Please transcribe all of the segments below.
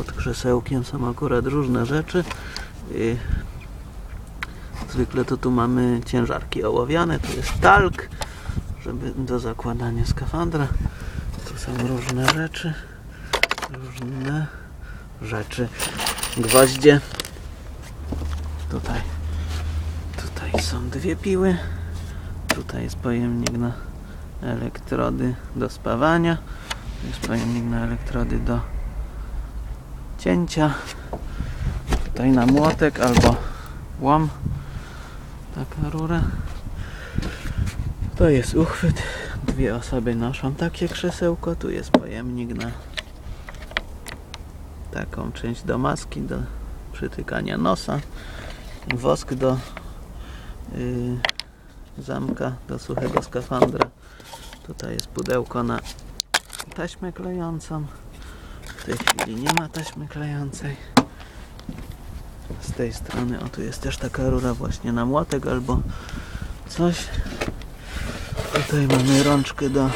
Pod krzesełkiem są akurat różne rzeczy. Zwykle to tu mamy ciężarki ołowiane, tu jest talk, żeby do zakładania skafandra. Tu są różne rzeczy, różne rzeczy. Gwoździe. Tutaj, tutaj są dwie piły. Tutaj jest pojemnik na elektrody do spawania. Tu jest pojemnik na elektrody do cięcia. Tutaj na młotek albo łom. Taka rura. To jest uchwyt. Dwie osoby noszą takie krzesełko. Tu jest pojemnik na taką część do maski, do przytykania nosa. Wosk do yy, zamka, do suchego skafandra. Tutaj jest pudełko na taśmę klejącą. W tej chwili nie ma taśmy klejącej. Z tej strony, o tu jest też taka rura właśnie na młotek albo coś. Tutaj mamy rączkę do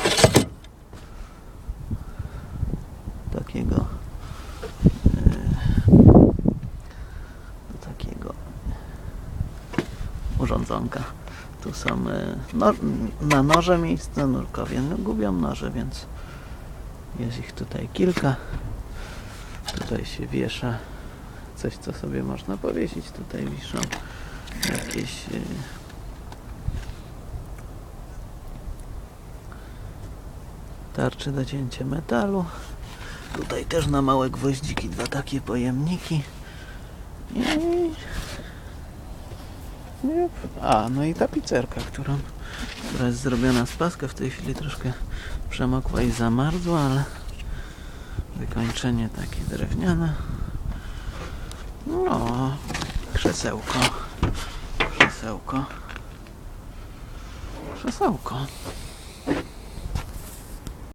takiego e, do takiego urządzonka. Tu są e, no, na noże miejsca, nurkowie no, gubią noże, więc jest ich tutaj kilka. Tutaj się wiesza coś, co sobie można powiesić. Tutaj wiszą jakieś y, tarcze do cięcia metalu. Tutaj też na małe gwoździki dwa takie pojemniki. I... A, no i tapicerka, którą, która jest zrobiona z paska. W tej chwili troszkę przemokła i zamarzła, ale wykończenie takie drewniane. No, krzesełko. Krzesełko. Krzesełko.